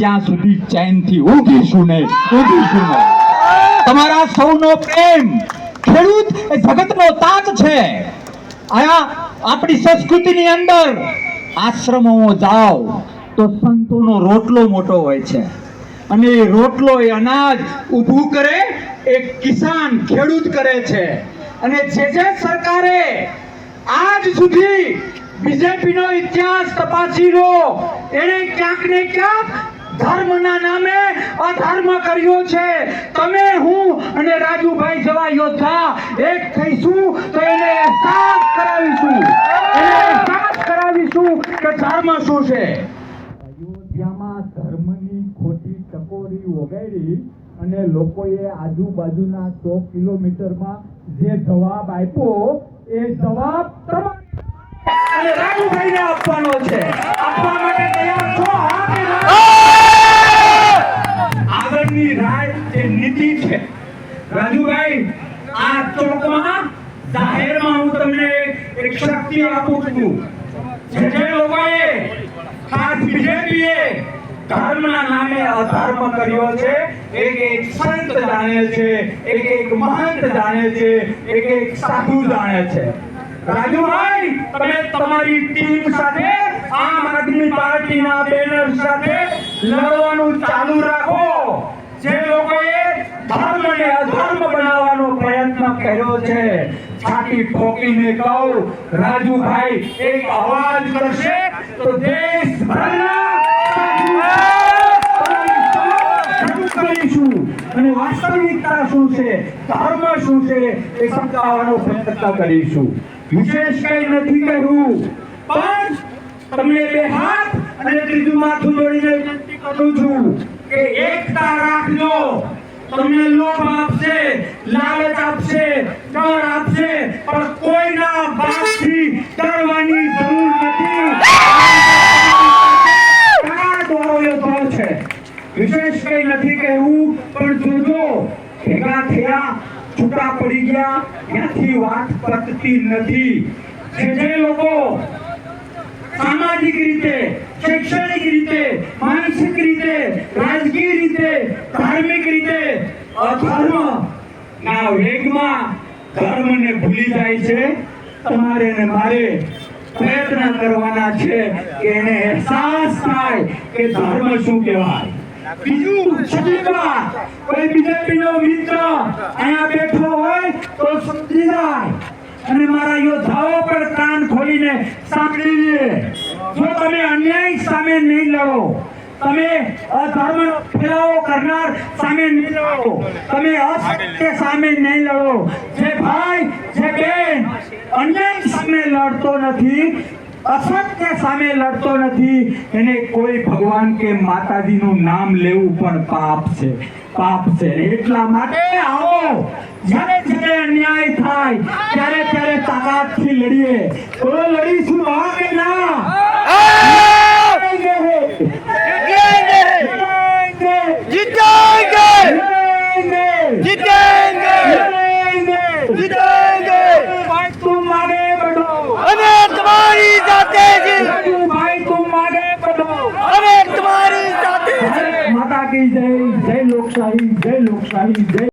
ત્યાં સુધી ચેનથી ઊંઘીશું નહીં ઊંઘીશું નહીં. તમારા સૌનો પ્રેમ, ખેડૂત એ જગતનો તાત છે. આયા આપણી સંસ્કૃતિની અંદર આશ્રમો જાઓ તો સંતોનો રોટલો મોટો હોય છે. અને એ રોટલો એ અનાજ ઊભું કરે એ કિસાન ખેડૂત કરે છે. અને જે જે સરકારે આજ સુધી બીજેપીનો ઇતિહાસ તપાસી લો, એણે ક્યાંક ને ક્યાંક ધર્મના નામે અધર્મ કર્યો છે. તમે હું અને રાજુભાઈ જેવા યોદ્ધા એક થઈશું તો એને અહેસાસ કરાવીશું. એને અહેસાસ કરાવીશું કે ધર્મ શું છે? અયોધ્યામાં ધર્મની ખોટી ટકોરી વગાડી અને લોકોએ આજુબાજુના સો કિલોમીટરમાં જે જવાબ આપ્યો એ જવાબ તમારે અને રાજુભાઈને આપવાનો છે. રાજુભાઈ, આ ચોકમાં જાહેરમાં હું તમને એક શક્તિ આપું છું. જે જે લોકોએ ખાસ બીજેપીએ ધર્મના નામે અધર્મ કર્યો છે, એક એક સંત જાણે છે, એક એક મહંત જાણે છે, એક એક સાધુ જાણે છે. રાજુભાઈ, તમે તમારી ટીમ સાથે, આમ આદમી પાર્ટીના બેનર સાથે લડવાનું ચાલુ રાખો. જે લોકોએ ધર્મને અધર્મ બનાવવાનો પ્રયત્ન કર્યો છે. છાતી ઠોકીને કહું, રાજુભાઈ, એક અવાજ કરશે, તો દેશભરના અને વાસ્તવિકતા શું છે? ધર્મ શું છે? એ સમજાવવાનો પ્રયત્ન કરીશું. વિશેષ કઈ નથી કહ્યું પણ તમને બે હાથ અને ત્રીજું માથું જોડીને વિનંતી કરું છું કે એકતા રાખજો. તમને લોભ આપશે, લાલચ આપશે, ડર આપશે, પણ કોઈના બાપથી ડરવાની જરૂર નથી. વિશેષ કઈ નથી કહેવું, પણ જોજો, ભેગા થયા, છૂટા પડી ગયા, ત્યાંથી વાત પતતી નથી. જે લોકો સામાજિક રીતે, શૈક્ષણિક રીતે, માનસિક રીતે રાજકીય રીતે ધાર્મિક રીતે અધર્મ. ના, વેગમાં ધર્મને ભૂલી જાય છે. તમારે ને મારે પ્રયત્ન કરવાના છે કે એને અહેસાસ થાય કે ધર્મ શું કહેવાય. બીજું વાત કોઈ બીજેપીનો મિત્ર અહીંયા બેઠો હોય તો સમજી જાય. અને મારા યોદ્ધાઓ પર કાન ખોલીને સાંભળી લે જો તમે અન્યાય સામે નહીં લડો તમે અધર્મ ફેલાવો કરનાર સામે નહીં લડો. તમે અસત્ય સામે નહીં લડો. જે ભાઈ, જે બેન અન્યાય સામે લડતો નથી અસત્ય સામે લડતો નથી, એને કોઈ ભગવાન કે માતાજીનું નામ લેવું પણ પાપ છે. પાપ છે. એટલા માટે આવો. જ્યારે જ્યારે અન્યાય થાય, ત્યારે ત્યારે તાકાતથી લડીએ. તો લડીશું, હા કે ના? અમે તમારી સાથે છીએ માતા